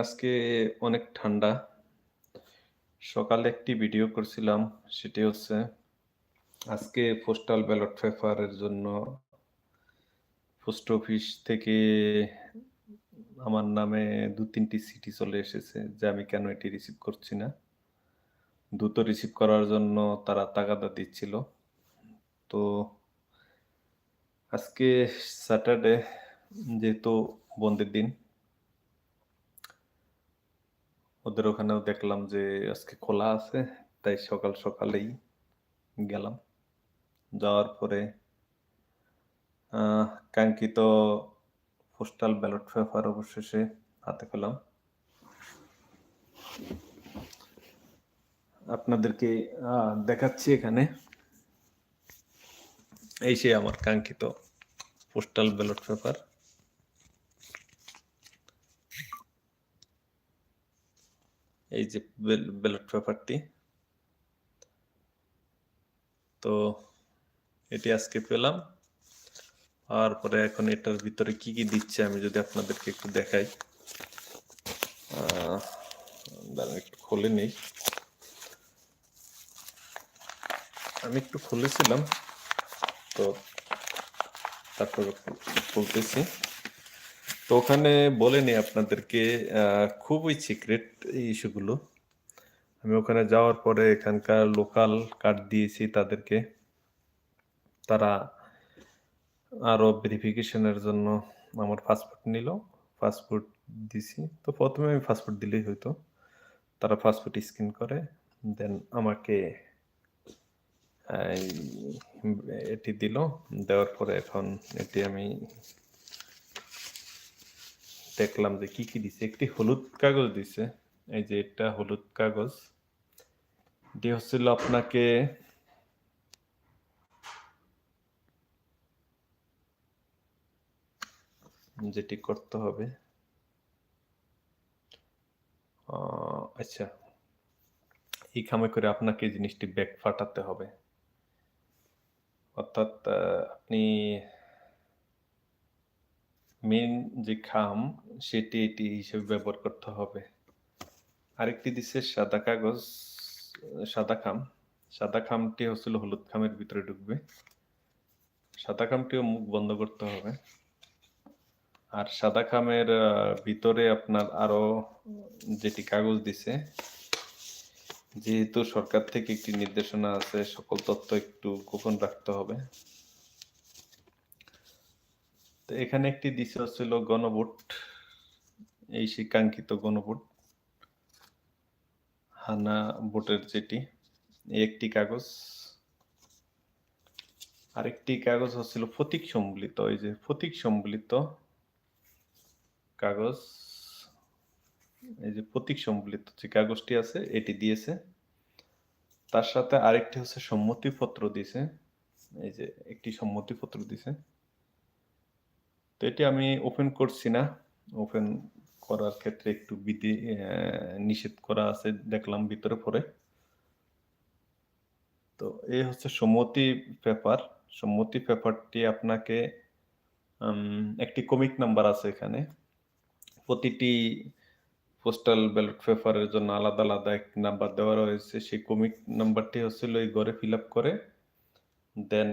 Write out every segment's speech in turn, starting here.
আজকে অনেক ঠান্ডা। সকালে একটি ভিডিও করছিলাম। সেটি হচ্ছে আজকে পোস্টাল ব্যালট পেপারের জন্য পোস্ট অফিস থেকে আমার নামে দু তিনটি সিটি চলে এসেছে, যে আমি কেন এটি রিসিভ করছি না। দ্রুত রিসিভ করার জন্য তারা তাগাদা দিচ্ছিল। তো আজকে স্যাটারডে যেহেতু বন্ধের দিন। ওদের ওখানেও দেখলাম যে আজকে খোলা আছে। তাই সকাল সকালেই গেলাম। যাওয়ার পরে কাঙ্ক্ষিত পোস্টাল ব্যালট পেপার অবশেষে হাতে পেলাম। আপনাদেরকে দেখাচ্ছি এখানে। এই সে আমার কাঙ্ক্ষিত পোস্টাল ব্যালট পেপার। এই যে ব্যালট পেপারটি। তো এটি আজকে পেলাম। পাওয়ার পরে এখন এটার ভিতরে কি, কি দিচ্ছে আমি যদি আপনাদেরকে একটু দেখাই। একটু খুলে নেই। আমি একটু খুলেছিলাম। তো তারপরে খুলতেছি। তো ওখানে বলেনি আপনাদেরকে খুবই সিক্রেট ইস্যুগুলো। আমি ওখানে যাওয়ার পরে এখানকার লোকাল কার্ড দিয়েছি তাদেরকে। তারা আরও ভেরিফিকেশনের জন্য আমার পাসপোর্ট নিল। পাসপোর্ট দিছি। তো প্রথমে আমি পাসপোর্ট দিলেই হইতো। তারা পাসপোর্ট স্ক্যান করে দেন আমাকে এটি দিল। দেওয়ার পরে এখন এটি আমি দেখলাম যে কি, কি দিছে। একটি হলুদ কাগজ দিছে। এই যে এটা হলুদ কাগজ। এটি হচ্ছিল আপনাকে যেটি করতে হবে আচ্ছা। এই খামে করে আপনাকে জিনিসটি ব্যাক পাঠাতে হবে। অর্থাৎ আপনি মেইন যে খাম সেটি এটি হিসেবে ব্যবহার করতে হবে। আরেকটি দিচ্ছে সাদা কাগজ, সাদা খাম। সাদা খামটি হচ্ছিল হলুদ খামের ভিতরে ঢুকবে। সাদা খামটিও মুখ বন্ধ করতে হবে। আর সাদা খামের ভিতরে আপনার আরও যেটি কাগজ দিছে যেহেতু সরকার থেকে একটি নির্দেশনা আছে সকল তথ্য একটু গোপন রাখতে হবে। তো এখানে একটি দিছে হচ্ছিল গণভোট। এই সেই গণভোট। হানা ভোটের যেটি। একটি কাগজ। আরেকটি কাগজ হচ্ছিল ফতিক সম্বলিত। এই যে ফতিক সম্বলিত কাগজ। এই যে প্রতীক সম্বলিত যে কাগজটি আছে, এটি দিয়েছে। তার সাথে আরেকটি হচ্ছে সম্মতিপত্র দিয়েছে, এই যে একটি সম্মতিপত্র দিছে। তো এটি আমি ওপেন করছি না। ওপেন করার ক্ষেত্রে একটু বিধি নিষেধ করা আছে দেখলাম ভিতরে পরে। তো এই হচ্ছে সম্মতি পেপার। সম্মতি পেপারটি আপনাকে একটি কমিক নাম্বার আছে এখানে। প্রতিটি পোস্টাল ব্যালট পেপারের জন্য আলাদা, আলাদা একটি নাম্বার দেওয়া রয়েছে। সেই কমিক নাম্বারটি হচ্ছিল এই ঘরে ফিল আপ করে দেন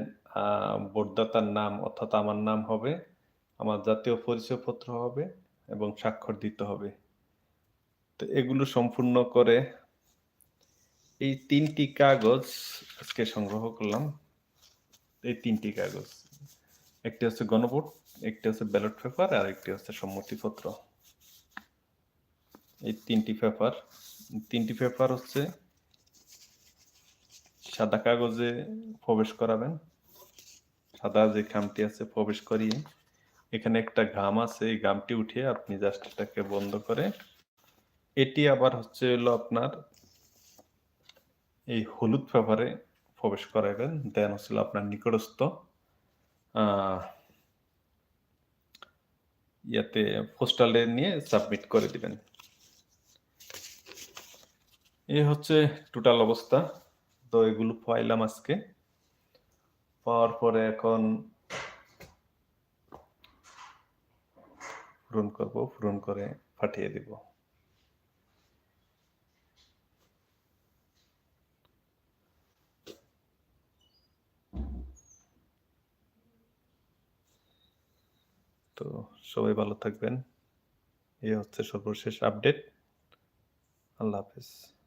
ভোটদাতার নাম অর্থাৎ আমার নাম হবে, আমার জাতীয় পরিচয়পত্র হবে এবং স্বাক্ষর দিতে হবে। তো এগুলো সম্পূর্ণ করে এই ৩ টি কাগজ আজকে সংগ্রহ করলাম। এই তিনটি কাগজ। একটি হচ্ছে গণভোট, একটি হচ্ছে ব্যালট পেপার আর একটি হচ্ছে সম্মতিপত্র। এই তিনটি পেপার। তিনটি পেপার হচ্ছে সাদা কাগজে প্রবেশ করাবেন। সাদা যে খামটি আছে প্রবেশ করিয়ে এখানে একটা ঘাম আছে। এই ঘামটি উঠিয়ে আপনি জাস্ট এটাকে বন্ধ করে, এটি আবার হচ্ছে হলো আপনার এই হলুদ পেপারে প্রবেশ করাবেন। দেন হচ্ছিল আপনার নিকটস্থ ইয়াতে পোস্টালে নিয়ে সাবমিট করে দিবেন। এই হচ্ছে টোটাল অবস্থা। তো এগুলো পাইলাম আজকে। পাওয়ার পরে এখন পূরণ করব, পূরণ করে পাঠিয়ে দেব। তো সবাই ভালো থাকবেন। এ হচ্ছে সর্বশেষ আপডেট আল্লাহ হাফেজ।